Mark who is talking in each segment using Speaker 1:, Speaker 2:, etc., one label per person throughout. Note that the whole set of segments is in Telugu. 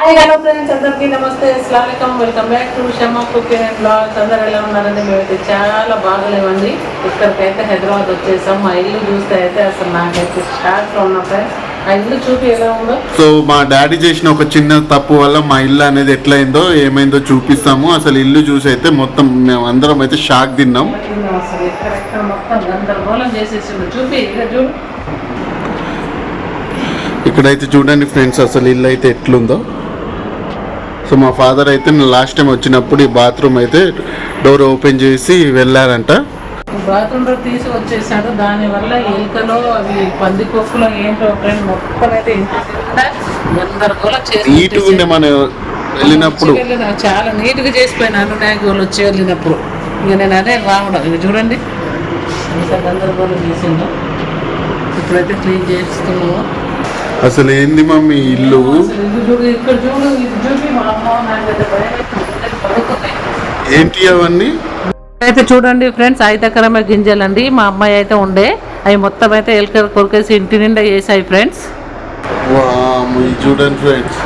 Speaker 1: హాయ్ హలో ఫ్రెండ్స్ అందరికీ నమస్తే అస్సలం welcome back to Shamma cooking vlogs అందరు ఎలా ఉన్నారండి మేమైతే చాలా బాగలేమండి. ఇక్కడికైతే హైదరాబాద్ వచ్చేసాం. మా ఇల్లు చూస్తే అయితే అసలు నాకైతే షాక్లో ఉన్నా ఫ్రెండ్స్ ఆ ఇల్లు చూపి ఎలా ఉందో?
Speaker 2: సో మా డాడీ చేసిన ఒక చిన్న తప్పు వల్ల మా ఇల్లు అనేది ఎట్లయిందో ఏమైందో చూపిస్తాము. అసలు ఇల్లు చూసి అయితే మొత్తం మేము అందరం అయితే షాక్ తిన్నాం.
Speaker 1: ఏందో అసలు ఎక్కడెక్కడ మొత్తం గందరగోళం చేసేసిండు. చూపి ఇక్కడ చూడు.
Speaker 2: ఇక్కడైతే చూడండి ఫ్రెండ్స్ అసలు ఇల్లు అయితే ఎట్లుందో. సో మా ఫాదర్ అయితే లాస్ట్ టైం వచ్చినప్పుడు ఈ బాత్రూమ్ అయితే డోర్ ఓపెన్ చేసి వెళ్ళారంట.
Speaker 1: బాత్రూమ్లో తీసి వచ్చేసాడు. దాని వల్ల ఎలుకలో అవి పందికొక్కులో ఏంటో మొత్తం అయితే గందరగోళం
Speaker 2: నీట్గా ఉండే మనం వెళ్ళినప్పుడు.
Speaker 1: చాలా నీట్గా చేసిపోయినాను వాళ్ళు వచ్చి వెళ్ళినప్పుడు. ఇక నేను అదే రావడం ఇక చూడండి. గందరగోళం చేసిండు. ఇప్పుడైతే క్లీన్ చేస్తున్నాము.
Speaker 2: అసలు ఏంది మమ్మీ ఇల్లు? ఏంటి అవన్నీ?
Speaker 1: అయితే చూడండి ఫ్రెండ్స్ ఐతకరమే గింజలండి. మా అమ్మాయి అయితే ఉండే. అవి మొత్తం అయితే ఎలుక కొరికేసి ఇంటి నిండా వేసాయి ఫ్రెండ్స్.
Speaker 2: చూడండి ఫ్రెండ్స్.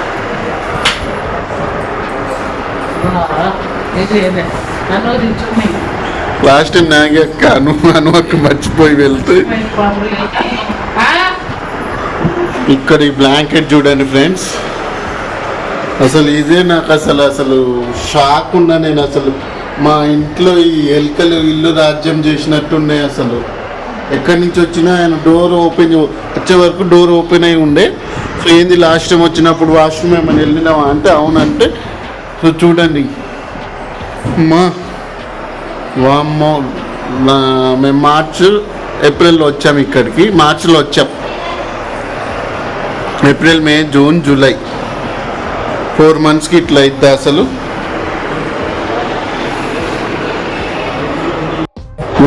Speaker 2: లాస్ట్ టైం నాగే అక్క అను అను అక్క మర్చిపోయి వెళ్తే. ఇక్కడ ఈ బ్లాంకెట్ చూడండి ఫ్రెండ్స్ అసలు ఇదే నాకు అసలు అసలు షాక్ ఉన్నా నేను అసలు. మా ఇంట్లో ఈ ఎలుకలు ఇల్లు రాజ్యం చేసినట్టున్నాయి అసలు. ఎక్కడి నుంచి వచ్చినా ఆయన డోర్ ఓపెన్ వచ్చే వరకు డోర్ ఓపెన్ అయి ఉండే. సో ఏంది లాస్ట్ టైం వచ్చినప్పుడు వాష్రూమ్ ఏమైనా వెళ్ళినావా అంటే అవునంటే. సో చూడండి. మా వామ్మో మేము మార్చ్ ఏప్రిల్లో వచ్చాము ఇక్కడికి. మార్చిలో వచ్చాం. April May June July. Four మంత్స్కి ఇట్లా అయితే అసలు?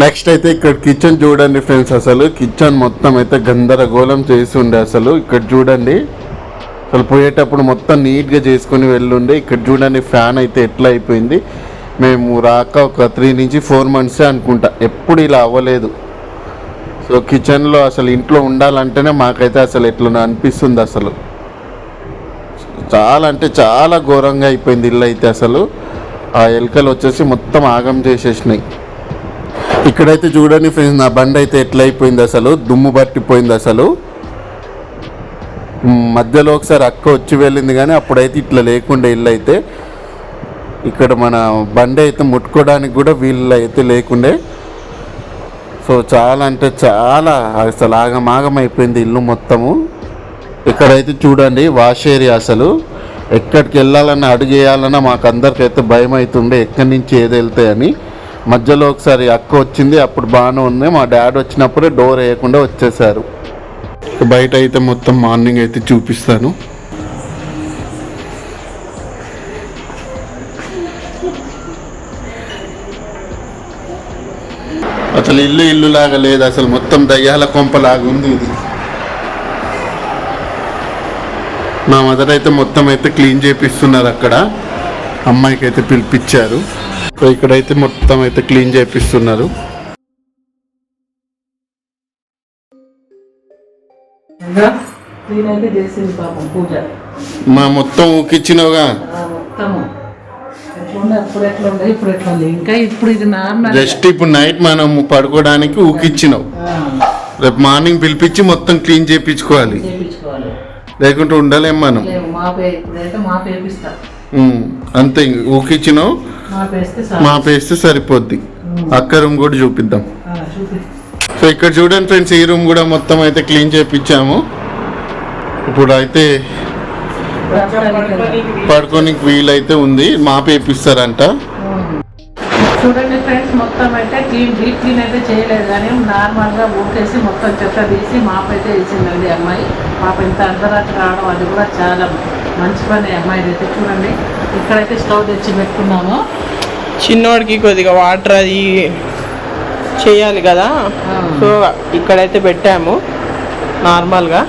Speaker 2: నెక్స్ట్ అయితే ఇక్కడ కిచెన్ చూడండి ఫ్రెండ్స్ అసలు. కిచెన్ మొత్తం అయితే గందరగోళం చేసి ఉండే అసలు. ఇక్కడ చూడండి. అసలు పోయేటప్పుడు మొత్తం నీట్గా చేసుకొని వెళ్ళుండే. ఇక్కడ చూడండి ఫ్యాన్ అయితే ఎట్లా అయిపోయింది. మేము రాక ఒక త్రీ నుంచి ఫోర్ మంత్సే అనుకుంటా. ఎప్పుడు ఇలా అవ్వలేదు. సో కిచెన్లో అసలు ఇంట్లో ఉండాలంటేనే మాకైతే అసలు ఎట్లా అనిపిస్తుంది అసలు. చాలా అంటే చాలా ఘోరంగా అయిపోయింది ఇల్లు అయితే అసలు. ఆ ఎలుకలు వచ్చేసి మొత్తం ఆగం చేసేసినాయి. ఇక్కడైతే చూడండి ఫ్రెండ్స్ నా బండి అయితే ఎట్లయిపోయింది అసలు. దుమ్ము పట్టిపోయింది అసలు. మధ్యలో ఒకసారి అక్క వచ్చి వెళ్ళింది కానీ అప్పుడైతే ఇట్లా లేకుండే ఇల్లు అయితే. ఇక్కడ మన బండి అయితే ముట్టుకోవడానికి కూడా వీళ్ళు అయితే లేకుండే. సో చాలా అంటే చాలా అసలు ఆగమాగం అయిపోయింది ఇల్లు మొత్తము. ఇక్కడైతే చూడండి వాష్ ఏరియా అసలు. ఎక్కడికి వెళ్ళాలన్నా అడిగేయాలన్నా వేయాలన్నా మాకు అందరికైతే భయం అవుతుండే ఎక్కడి నుంచి ఏది వెళ్తాయని మధ్యలో ఒకసారి అక్క వచ్చింది అప్పుడు బాగానే ఉంది. మా డాడీ వచ్చినప్పుడే డోర్ వేయకుండా వచ్చేసారు. బయట అయితే మొత్తం మార్నింగ్ అయితే చూపిస్తాను. అసలు ఇల్లు ఇల్లు లాగా లేదు అసలు మొత్తం దయ్యాల కొంపలాగా ఉంది ఇది. మా మదర్ అయితే మొత్తం అయితే క్లీన్ చేపిస్తున్నారు అక్కడ. అమ్మాయికి అయితే పిలిపించారు ఇక్కడైతే మొత్తం అయితే క్లీన్ చేపిస్తున్నారు. మా మొత్తం ఊకిచ్చినవుగా?
Speaker 1: మొత్తము. ఎట్లుండే అప్పుడు ఎట్లా ఉండే? ఇప్పుడు ఎట్లా ఉంది? ఇంకా ఇప్పుడు ఇది నార్మల్
Speaker 2: జస్ట్ ఇప్పుడు నైట్ మనం పడుకోవడానికి ఊకిచ్చినావు రేపు మార్నింగ్ పిలిపించి మొత్తం క్లీన్ చేయించుకోవాలి
Speaker 1: చేయించుకోవాలి
Speaker 2: లేకుంటే ఉండలేం మనం.
Speaker 1: లేవు మాపే ఇప్పుడైతే మాపేపిస్తా
Speaker 2: ఉమ్, అంతే ఇంక ఊకిచ్చినావు
Speaker 1: మాపేస్తే
Speaker 2: మాపేస్తే సరిపోద్ది. అక్క రూమ్ కూడా చూపిద్దాం.
Speaker 1: చూపి.
Speaker 2: సో ఇక్కడ చూడండి ఫ్రెండ్స్ ఈ రూమ్ కూడా మొత్తం అయితే క్లీన్ చేయించాము ఇప్పుడు అయితే పడుకోనికి వీలైతే ఉంది మాపేపిస్తారంట
Speaker 1: చూడండి ఫ్రెండ్స్ మొత్తం అయితే క్లీన్ డీప్ క్లీన్ అయితే చేయలేదు కానీ నార్మల్గా ఊకేసి మొత్తం చెత్త తీసి మాప్ అయితే వేసిందండి అమ్మాయి. మాకు ఇంత అర్ధరాత్రి రావడం అది కూడా చాలా మంచి పని అమ్మాయి అయితే. చూడండి ఇక్కడైతే స్టవ్ తెచ్చి పెట్టుకున్నాము
Speaker 3: చిన్నోడికి కొద్దిగా వాటర్ అది చేయాలి కదా. సో ఇక్కడైతే పెట్టాము నార్మల్గా.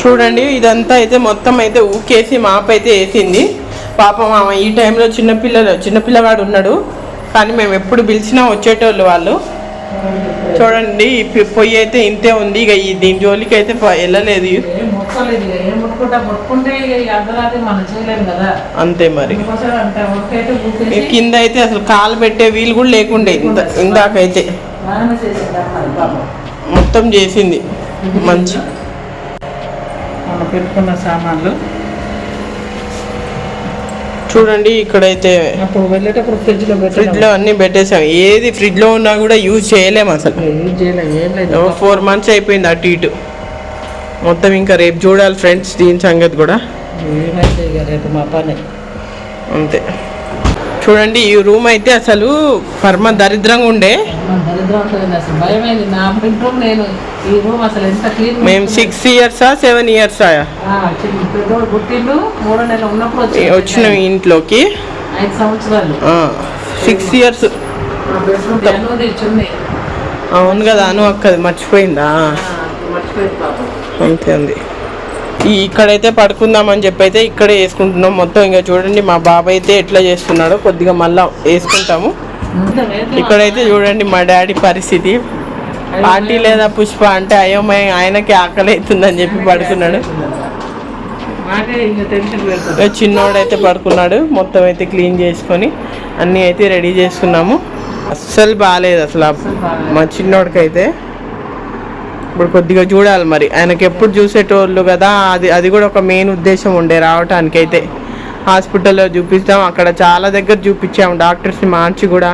Speaker 3: చూడండి ఇదంతా అయితే మొత్తం అయితే ఊకేసి మాప్ అయితే వేసింది. పాపం ఆమె ఈ టైంలో చిన్నపిల్లలు చిన్నపిల్లవాడు ఉన్నాడు. కానీ మేము ఎప్పుడు పిలిచినా వచ్చేటోళ్ళు వాళ్ళు. చూడండి పొయ్యి అయితే ఇంతే ఉంది. ఇక ఈ దీని జోలికి అయితే వెళ్ళలేదు. అంతే మరి. కింద అయితే అసలు కాలు పెట్టే వీలు కూడా లేకుండే ఇంత ఇందాకైతే. మొత్తం చేసింది. మంచి
Speaker 1: మనం పెట్టుకున్న సామాన్లు.
Speaker 3: చూడండి ఇక్కడైతే
Speaker 1: అప్పుడు వెళ్ళేటప్పుడు
Speaker 3: ఫ్రిడ్జ్లో ఫ్రిడ్జ్లో అన్ని పెట్టేసాం ఏది ఫ్రిడ్జ్లో ఉన్నా కూడా యూజ్ చేయలేము అసలు.
Speaker 1: యూజ్ చేయలేదు ఏం లేదు.
Speaker 3: ఫోర్ మంత్స్ అయిపోయింది అటు ఇటు. మొత్తం ఇంకా రేపు చూడాలి ఫ్రెండ్స్ దీని సంగతి కూడా.
Speaker 1: రేపు మా పని?
Speaker 3: అంతే. చూడండి ఈ రూమ్ అయితే అసలు పరమ దరిద్రంగా ఉండే. మేము సిక్స్ ఇయర్సా సెవెన్ ఇయర్సా వచ్చిన ఇంట్లోకి. సిక్స్ ఇయర్స్ అవును కదా అను అక్కది మర్చిపోయిందా? అంతే ఉంది ఈ ఇక్కడైతే పడుకుందామని చెప్పి అయితే ఇక్కడే వేసుకుంటున్నాం. మొత్తం ఇంకా చూడండి మా బాబాయ్ అయితే ఎట్లా చేస్తున్నాడో కొద్దిగా మళ్ళా వేసుకుంటాము. ఇక్కడైతే చూడండి మా డాడీ పరిస్థితి. పార్టీ లేదా పుష్ప అంటే అయోమయం ఆయనకి ఆకలి అవుతుందని చెప్పి పడుకున్నాడు. చిన్నోడైతే పడుకున్నాడు మొత్తం అయితే క్లీన్ చేసుకొని అన్నీ అయితే రెడీ చేసుకున్నాము. అస్సలు బాగాలేదు అసలు మా చిన్నోడికైతే. ఇప్పుడు కొద్దిగా చూడాలి మరి. ఆయనకి ఎప్పుడు చూసేటోళ్ళు కదా అది అది కూడా ఒక మెయిన్ ఉద్దేశం ఉండే రావటానికి అయితే హాస్పిటల్లో చూపిస్తాం. అక్కడ చాలా దగ్గర చూపించాము. డాక్టర్స్ని మార్చి కూడా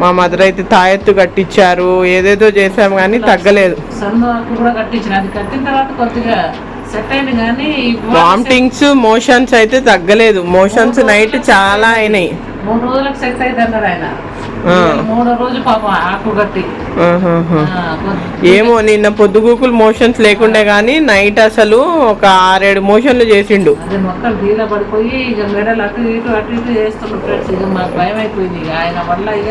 Speaker 3: మా మదర్ అయితే తాయెత్తు కట్టించారు ఏదేదో చేసాము కానీ తగ్గలేదు. వామిటింగ్స్ మోషన్స్ అయితే తగ్గలేదు. మోషన్స్ నైట్ చాలా అయినాయి.
Speaker 1: మూడు రోజులకు సెట్ ఆయన. మూడో రోజు పాపం ఆకు కొద్ది-
Speaker 3: ఏమో నిన్న పొద్దుగూకులు మోషన్స్ లేకుండే కానీ నైట్ అసలు ఒక ఆరేడు మోషన్లు చేసిండు.
Speaker 1: మొక్కలు పడిపోయి ఇక మెడలు అటు ఇటు అటు ఇటు చేస్తున్నాడు ఫ్రెండ్స్. ఇక మాకు భయం అయిపోయింది ఇక ఆయన వల్ల ఇక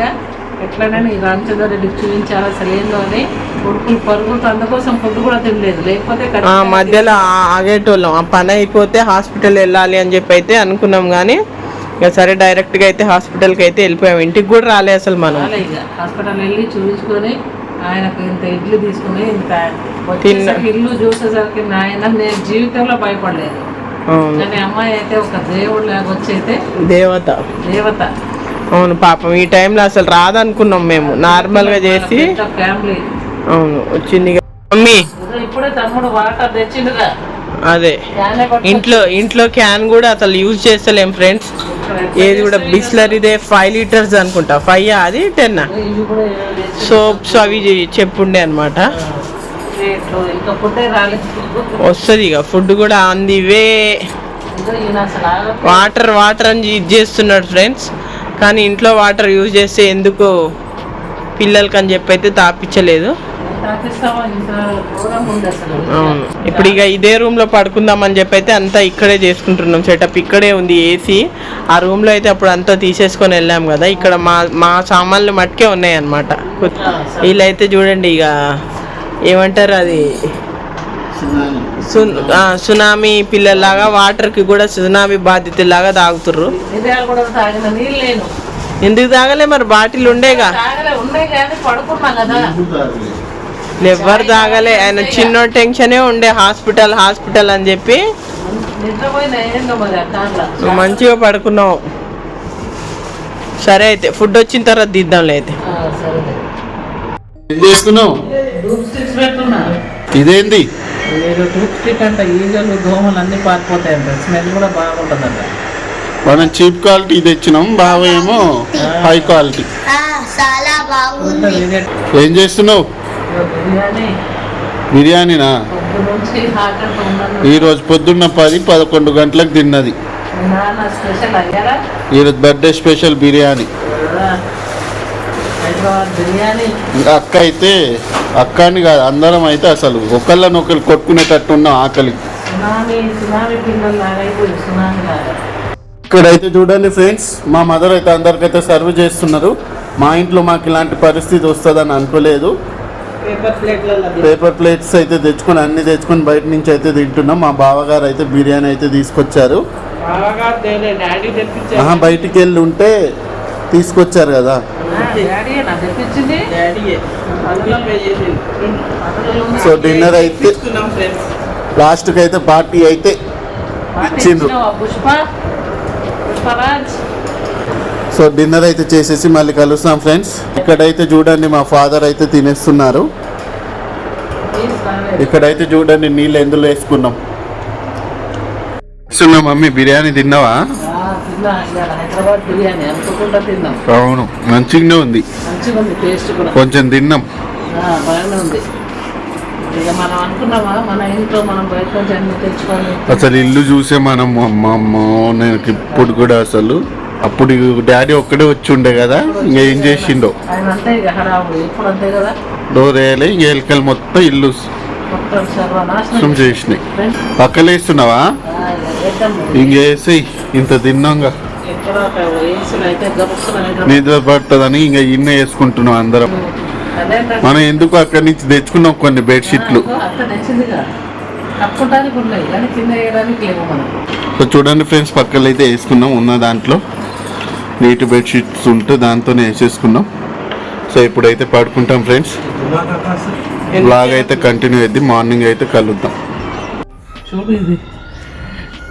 Speaker 1: ఎట్లనైనా ఈ రామచంద్ర రెడ్డికి చూపించాలి అసలు ఏందో అని కొడుకులు పరుగులు అందుకోసం ఫుడ్ కూడా తినలేదు. లేకపోతే
Speaker 3: మధ్యలో ఆగేటోళ్ళం. ఆ పని అయిపోతే హాస్పిటల్ వెళ్ళాలి అని చెప్పి అయితే అనుకున్నాం కానీ ఇక సరే డైరెక్ట్గా అయితే హాస్పిటల్కి అయితే వెళ్ళిపోయాం. ఇంటికి కూడా రాలే అసలు మనం.
Speaker 1: హాస్పిటల్ వెళ్ళి చూపించుకొని ఆయనకు ఇంత ఇడ్లీ తీసుకుని ఇంత ఇల్లు చూసేసరికి నాయన నేను జీవితంలో భయపడలేదు.
Speaker 3: అవును.
Speaker 1: కానీ అమ్మాయి అయితే ఒక దేవుడు లాగా
Speaker 3: దేవత.
Speaker 1: దేవత.
Speaker 3: అవును పాపం. ఈ టైంలో అసలు రాదనుకున్నాం మేము. నార్మల్గా చేసి
Speaker 1: ఫ్యామిలీ
Speaker 3: అవును వచ్చింది. మమ్మీ.
Speaker 1: ఇప్పుడే తమ్ముడు వాటర్ తెచ్చిండుగా.
Speaker 3: అదే. ఇంట్లో ఇంట్లో క్యాన్ కూడా అసలు యూజ్ చేస్తలేం ఫ్రెండ్స్ ఏది కూడా బిస్లరీదే ఫైవ్ లీటర్స్ అనుకుంటా. ఫైవ్ అది? టెన్ సోప్స్ అవి చెప్పుండే అనమాట వస్తుంది ఇక. ఫుడ్ కూడా on the way. Water water అని ఇది చేస్తున్నాడు ఫ్రెండ్స్ కానీ ఇంట్లో వాటర్ యూజ్ చేస్తే ఎందుకు పిల్లలకి అని చెప్పి అయితే తాపించలేదు. అవును. ఇప్పుడు ఇక ఇదే రూమ్లో పడుకుందామని చెప్పి అయితే అంతా ఇక్కడే చేసుకుంటున్నాం. సెటప్ ఇక్కడే ఉంది ఏసీ ఆ రూమ్లో అయితే అప్పుడు అంతా తీసేసుకొని వెళ్ళాం కదా. ఇక్కడ మా మా సామాన్లు మట్టుకే ఉన్నాయి అనమాట వీళ్ళైతే చూడండి ఇక ఏమంటారు అది? సునామీ పిల్లల్లాగా వాటర్కి కూడా సునామీ బాధితులాగా తాగుతుర్రు.
Speaker 1: మిరియాలు కూడా తాగిన నీళ్ళు లేను.
Speaker 3: ఎందుకు తాగలే మరి? బాటిల్ ఉండేగా. ఎవ్వరు తాగలే. ఆయన చిన్న టెన్షనే ఉండే. హాస్పిటల్ హాస్పిటల్ అని చెప్పి. మంచిగా పడుకున్నావు. సరే అయితే ఫుడ్ వచ్చిన తర్వాత తీద్దాంలే అయితే.
Speaker 2: ఇదేంది?
Speaker 1: మీరు డూప్ స్టిక్ అంటే ఈగలు దోమలు అన్ని పారిపోతాయంట స్మెల్ కూడా బాగుంటుందంట
Speaker 2: మనం చీప్ క్వాలిటీ తెచ్చినాం బాగా ఏమో హై క్వాలిటీ.
Speaker 4: ఆ, చాలా బాగుంది.
Speaker 2: ఏం చేస్తున్నావు? బిర్యానీనా? ఈరోజు పొద్దున్న పది పదకొండు గంటలకు తిన్నది. ఈరోజు బర్త్డే స్పెషల్ బిర్యానీ. అక్క అయితే అక్క అని కాదు అందరం అయితే అసలు ఒకళ్ళని ఒకరు కొట్టుకునేటట్టు ఉన్నాం ఆకలి ఇక్కడైతే చూడండి ఫ్రెండ్స్ మా మదర్ అయితే అందరికైతే సర్వ్ చేస్తున్నారు. మా ఇంట్లో మాకు ఇలాంటి పరిస్థితి వస్తుందని అనుకోలేదు.
Speaker 3: పేపర్
Speaker 2: ప్లేట్స్ అయితే తెచ్చుకొని అన్ని తెచ్చుకొని బయట నుంచి అయితే తింటున్నాం. మా బావగారు అయితే బిర్యానీ అయితే తీసుకొచ్చారు. బయటికి వెళ్ళి ఉంటే తీసుకొచ్చారు కదా. సో డిన్నర్ అయితే
Speaker 3: ఫ్రెండ్స్.
Speaker 2: లాస్ట్కి అయితే పార్టీ అయితే ఇచ్చిండ్రు.
Speaker 1: పుష్పరాజ్?
Speaker 2: సో డిన్నర్ అయితే చేసేసి మళ్ళీ కలుస్తాం ఫ్రెండ్స్. ఇక్కడైతే చూడండి మా ఫాదర్ అయితే తినేస్తున్నారు. ఇక్కడైతే చూడండి నీళ్ళు ఎందులో వేసుకున్నాం. తిన్నా మమ్మీ బిర్యానీ తిన్నావా?
Speaker 1: ఆ, తిన్నా. ఇవాళ హైదరాబాద్ బిర్యానీ అనుకోకుండా తిన్నాం.
Speaker 2: అవును మంచిగానే ఉంది.
Speaker 1: మంచిగా ఉంది టేస్ట్ కూడా.
Speaker 2: కొంచెం తిన్నాం. అసలు ఇల్లు చూసే మనం అమ్మ అమ్మ నేను ఇప్పుడు కూడా అసలు అప్పుడు డాడీ ఒక్కడే వచ్చి ఉండే కదా ఇంకా ఏం చేసిండో? డోర్ వేయాలి ఇంక ఎలుకలు మొత్తం ఇల్లు సుమ్ చేసినాయి. పక్కలేస్తున్నావా. ఇంకేసి ఇంత తిన్నాంగా. నిద్ర పడుతుందని ఇంకా ఇన్న వేసుకుంటున్నాం అందరం. మనం ఎందుకు అక్కడి నుంచి తెచ్చుకున్నాం కొన్ని బెడ్షీట్లు? సో చూడండి ఫ్రెండ్స్ పక్కలు అయితే వేసుకున్నాం ఉన్న దాంట్లో. నీట్ బెడ్షీట్స్ ఉంటే దాంతోనే వేసేసుకున్నాం. సో ఇప్పుడైతే పడుకుంటాం ఫ్రెండ్స్. బ్లాగ్ అయితే కంటిన్యూ అయింది మార్నింగ్ అయితే కలుద్దాం.
Speaker 1: చూడు ఇది.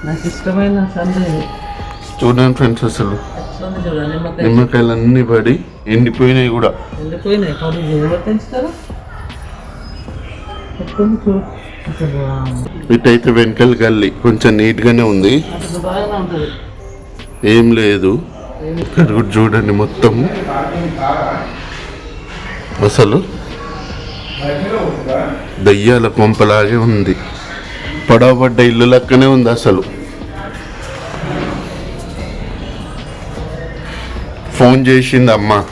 Speaker 1: నాకు ఇష్టమైన సందే ఇది.
Speaker 2: చూడండి ఫ్రెండ్స్ అసలు. నిమ్మకాయలు అన్నీ పడి ఎండిపోయినాయి కూడా. ఇటైతే వెనకల్ గల్లి. కొంచెం నీట్గానే ఉంది. ఏం లేదు. కూడా చూడండి మొత్తం. అసలు దయ్యాల కొంపలాగే ఉంది. పొడవబడ్డ ఇల్లు లెక్కనే ఉంది అసలు. ఫోన్ చేసింది అమ్మ.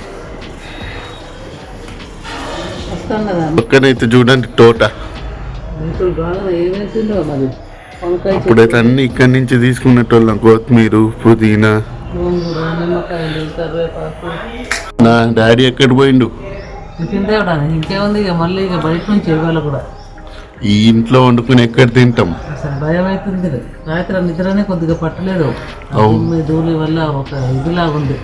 Speaker 2: పక్కనైతే చూడండి తోట. ఇప్పుడైతే అన్ని ఇక్కడి నుంచి తీసుకునేటోళ్ళం. కొత్తిమీర పుదీనా
Speaker 1: గోంగూర నిమ్మకాయలు కరివేపాకు
Speaker 2: నా డాడీ ఎక్కడ పోయిండు?
Speaker 1: తేవడానికి ఇంకేముంది ఇక మళ్ళీ ఇక బయట నుంచి ఇవ్వాలి కూడా
Speaker 2: ఈ ఇంట్లో వండుకుని ఎక్కడ తింటాం?
Speaker 1: అసలు భయం అవుతుంది రాత్రి నిద్రనే కొద్దిగా పట్టలేదు
Speaker 2: అవును.
Speaker 1: దుమ్ము, ధూళి వల్ల ఒక ఇదిలా ఉంది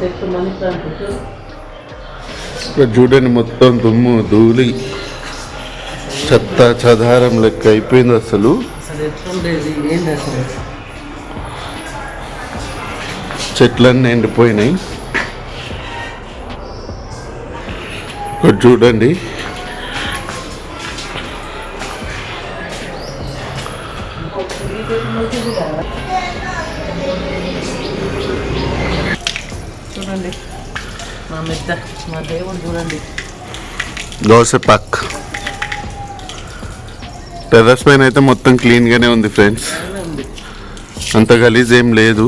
Speaker 1: చెట్టు మనీ ప్లాంట్
Speaker 2: ఇక్కడ చూడండి మొత్తం దుమ్ము ధూళి. చెత్త చదారం లెక్క అయిపోయింది అసలు.
Speaker 1: అసలు ఎట్లుండేది? ఏంటి అసలు?
Speaker 2: చెట్లన్నీ ఎండిపోయినాయి. ఇక్కడ చూడండి.
Speaker 1: చూడండి. మా మెత్త మా దేవుడు చూడండి.
Speaker 2: దోశ పక్. టెర్రస్ పైన అయితే మొత్తం క్లీన్గానే ఉంది ఫ్రెండ్స్. అంత గలీజ్ ఏం లేదు.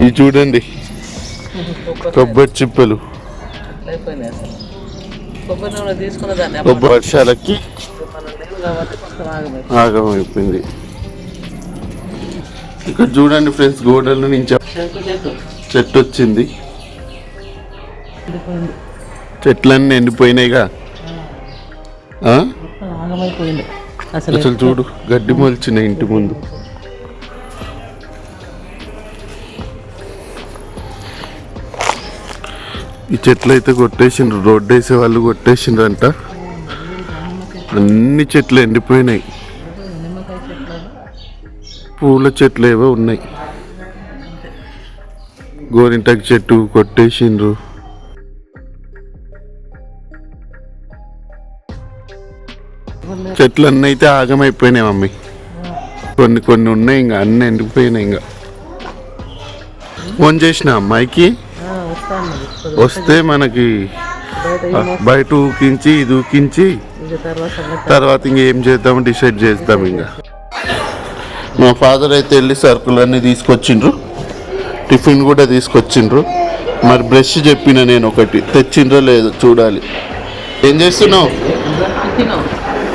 Speaker 2: ఇది చూడండి. కొబ్బరి చిప్పలు.
Speaker 1: కొబ్బరి
Speaker 2: వర్షాలకి
Speaker 1: ఆగమే
Speaker 2: ఆగమైపోయింది ఇక్కడ చూడండి ఫ్రెండ్స్ గోడల నుంచి
Speaker 1: చెట్టు
Speaker 2: వచ్చింది. చెట్లన్నీ ఎండిపోయినాయిగా.
Speaker 1: అసలు
Speaker 2: అసలు చూడు గడ్డి మొలిచిన ఇంటి ముందు. ఈ చెట్లు అయితే కొట్టేసిండ్రు. రోడ్డు వేసే వాళ్ళు కొట్టేసిండ్రంట. అన్ని చెట్లు ఎండిపోయినాయి. పూల చెట్లు ఏవో ఉన్నాయి. గోరింటకు చెట్టు కొట్టేసిండ్రు. చెట్లు అన్నీ అయితే ఆగమైపోయినాయి మమ్మీ. కొన్ని కొన్ని ఉన్నాయి ఇంకా అన్నీ ఎండిపోయినాయి ఇంకా. ఫోన్ చేసిన అమ్మాయికి? వస్తే మనకి
Speaker 1: బయట
Speaker 2: ఊకించి ఇది ఊకించి
Speaker 1: తర్వాత
Speaker 2: ఇంకేం చేద్దాం డిసైడ్ చేద్దాం ఇంకా. మా ఫాదర్ అయితే వెళ్ళి సరుకులన్నీ తీసుకొచ్చిండ్రు. టిఫిన్ కూడా తీసుకొచ్చిండ్రు. మరి బ్రష్ చెప్పిన నేను ఒకటి. తెచ్చిండ్రో లేదో చూడాలి. ఏం చేస్తున్నావు?
Speaker 1: తిను.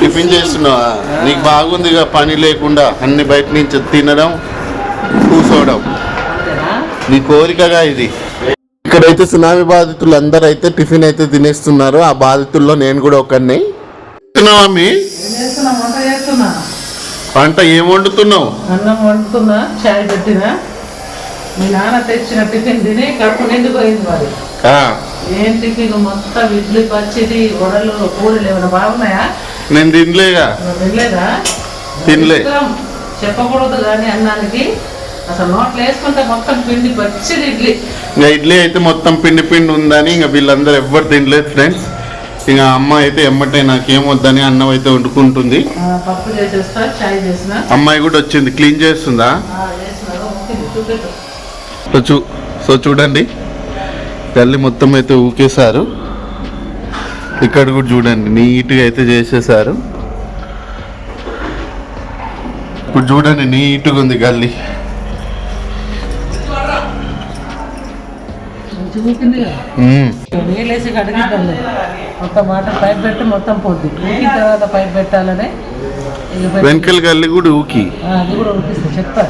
Speaker 2: టిఫిన్ చేస్తున్నావా? నీకు బాగుందిగా పని లేకుండా అన్ని బయట నుంచి తినడం కూర్చోవడం నీ కోరికగా ఇది. ఇక్కడైతే సునామీ బాధితులు అందరూ అయితే టిఫిన్ అయితే తినేస్తున్నారు. ఆ బాధితుల్లో నేను కూడా ఒకరిని తిన్నావా
Speaker 1: వంట చేస్తున్నా.
Speaker 2: వంట ఏం వండుతున్నావు?
Speaker 1: అన్నం వండుతున్నా చాయ్ పెట్టినా. మీ నాన్న తెచ్చిన టిఫిన్ తిని కడుపు నిండిపోయింది మరి.
Speaker 2: ఆ,
Speaker 1: ఏం టిఫిన్? మొత్తం ఇడ్లీ పచ్చిడి వడలు పూరీలు ఏమైనా బాగున్నాయా?
Speaker 2: నేను తినలేగా.
Speaker 1: నువ్వు తినలేదా?
Speaker 2: తినలే.
Speaker 1: చెప్పకూడదు కానీ అన్నానికి. అసలు నోట్లో వేసుకుంటే మొత్తం పిండి పచ్చిది ఇడ్లీ.
Speaker 2: ఇంకా ఇడ్లీ అయితే మొత్తం పిండి పిండి ఉందని ఇంకా వీళ్ళందరూ ఎవ్వరు తినలేదు ఫ్రెండ్స్. ఇంకా అమ్మ అయితే ఎమ్మటే నాకేం వద్దని అన్నం అయితే వండుకుంటుంది.
Speaker 1: ఆ, పప్పు చేసేస్తా చాయ్ చేసిన.
Speaker 2: అమ్మాయి కూడా వచ్చింది క్లీన్ చేస్తుందా? చూ సో చూడండి. గల్లి మొత్తం అయితే ఊకేశారు. ఇక్కడ కూడా చూడండి నీట్గా అయితే చేసేసారు ఇప్పుడు చూడండి నీట్గా ఉంది గల్లీ.
Speaker 1: నీళ్ళేసి కడిగిద్దాం మొత్తం వాటర్ పైప్ పెట్టి మొత్తం పోద్ది. ఊకిన తర్వాత పైప్ పెట్టాలని
Speaker 2: వెనకల గల్లి కూడా ఊకి.
Speaker 1: అది కూడా ఊపిస్తా చెప్తా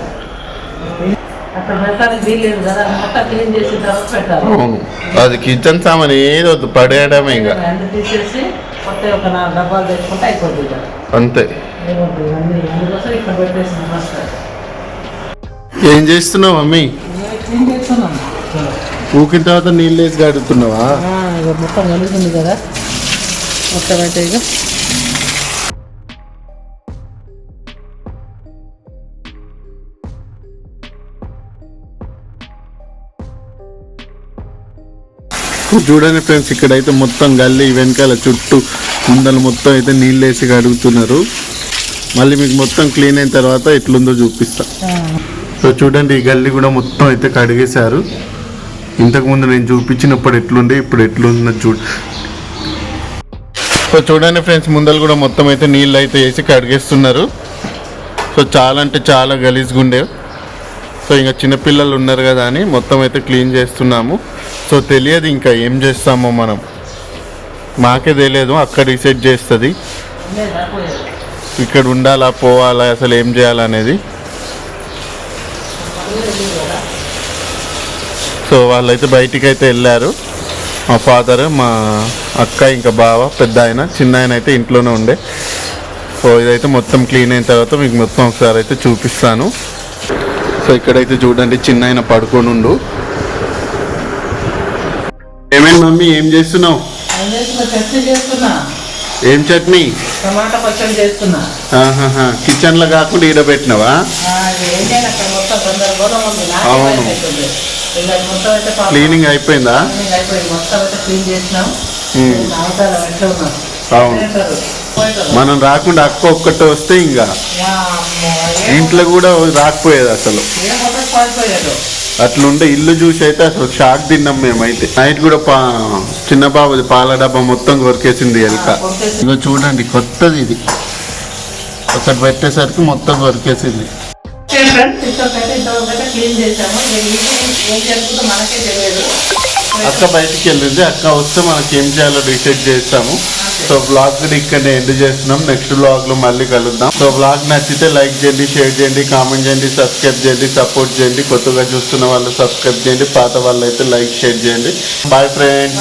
Speaker 1: అక్కడ పెట్టడానికి వీల్లేదు కదా అది మొత్తం క్లీన్ చేసిన తర్వాత పెట్టాలి
Speaker 2: అవును. అది కిచెన్ సామాన్ ఏది పడేయడమే ఇంకా.
Speaker 1: హ్యాండ్ తీసేసి కొత్త ఒక నాలుగు డబ్బాలు తెచ్చుకుంటే అయిపోద్ది ఇక.
Speaker 2: అంతే.
Speaker 1: ఏమవుతుంది అన్ని అందుకోసం ఇక్కడ పెట్టేసింది ఫస్ట్
Speaker 2: ఏం చేస్తున్నావు మమ్మీ?
Speaker 1: క్లీన్
Speaker 2: ఊకిన తర్వాత నీళ్ళు వేసి కడుగుతున్నావా?
Speaker 1: ఇక మొత్తం కలుగుతుంది కదా. మొత్తం అయితే ఇక.
Speaker 2: చూడండి ఫ్రెండ్స్ ఇక్కడైతే మొత్తం గల్లీ వెనకాల చుట్టూ ముందలు మొత్తం అయితే నీళ్ళు వేసి కడుగుతున్నారు. మళ్ళీ మీకు మొత్తం క్లీన్ అయిన తర్వాత ఎట్లుందో చూపిస్తా. సో చూడండి ఈ గల్లీ కూడా మొత్తం అయితే కడిగేశారు. ఇంతకుముందు నేను చూపించినప్పుడు ఎట్లుండే ఇప్పుడు ఎట్లుందో చూడ సో చూడండి ఫ్రెండ్స్ ముందలు కూడా మొత్తం అయితే నీళ్ళు అయితే వేసి కడిగేస్తున్నారు. సో చాలా అంటే చాలా గలీజ్గా ఉండే. సో ఇంకా చిన్నపిల్లలు ఉన్నారు కదా అని మొత్తం అయితే క్లీన్ చేస్తున్నాము. సో తెలియదు ఇంకా ఏం చేస్తామో మనం. మాకే తెలియదు అక్కడ డిసైడ్ చేస్తుంది. ఇక్కడ ఉండాలా పోవాలా అసలు ఏం చేయాలనేది. సో వాళ్ళైతే బయటికి అయితే వెళ్ళారు. మా ఫాదర్ మా అక్క ఇంకా బావ పెద్ద ఆయన చిన్న ఆయన అయితే ఇంట్లోనే ఉండే. సో ఇదైతే మొత్తం క్లీన్ అయిన తర్వాత మీకు మొత్తం ఒకసారి అయితే చూపిస్తాను. సో ఇక్కడైతే చూడండి చిన్న ఆయన పడుకొని ఉండు ఏమైంది మమ్మీ? ఏం చేస్తున్నావు?
Speaker 1: ఏం చట్నీ టమాటా పచ్చడి చేస్తున్నా.
Speaker 2: ఆహాహా. కిచెన్లో కాకుండా ఈడ పెట్టినావా
Speaker 1: ఆ, ఇది ఏం చేయాలి? అక్కడ మొత్తం గందరగోళం ఉంది. నాకే
Speaker 2: అవును.
Speaker 1: మొత్తం అయితే
Speaker 2: క్లీనింగ్ అయిపోయిందా?
Speaker 1: క్లీనింగ్ అయిపోయింది. మొత్తం అయితే క్లీన్ చేసినాం.
Speaker 2: ఉమ్.
Speaker 1: అవతారం ఎట్లా ఉన్నాం
Speaker 2: అవును. మనం రాకుండా అక్క ఒక్కటే వస్తే ఇంకా. ఇంట్లో కూడా రాకపోయేది అసలు. అట్లుండే ఇల్లు చూసి అయితే అసలు షాక్ తిన్నాం మేమైతే. నైట్ కూడా పా చిన్న బాబుది పాల డబ్బా మొత్తం కొరికేసింది ఎలుక. ఇగో చూడండి కొత్తది ఇది. ఒకటి పెట్టేసరికి మొత్తం కొరికేసింది.
Speaker 1: ఫ్రెండ్స్ ఇంతవరకు ఇంతవరకు అయితే క్లీన్ చేసాము ఇక ఈవినింగ్ ఏం జరుగుతుందో మనకే తెలియదు.
Speaker 2: అక్క బయటికి వెళ్ళింది. అక్క వస్తే మనకి ఏం చేయాలో డిసైడ్ చేస్తాము సో బ్లాగ్ కూడా ఇక్కడనే ఎండ్ చేస్తున్నాం. నెక్స్ట్ బ్లాగ్లో మళ్ళీ కలుద్దాం. సో బ్లాగ్ నచ్చితే లైక్ చేయండి షేర్ చేయండి కామెంట్ చేయండి సబ్స్క్రైబ్ చేయండి సపోర్ట్ చేయండి. కొత్తగా చూస్తున్న వాళ్ళు సబ్స్క్రైబ్ చేయండి. పాత వాళ్ళు అయితే లైక్ షేర్ చేయండి
Speaker 1: బాయ్ ఫ్రెండ్స్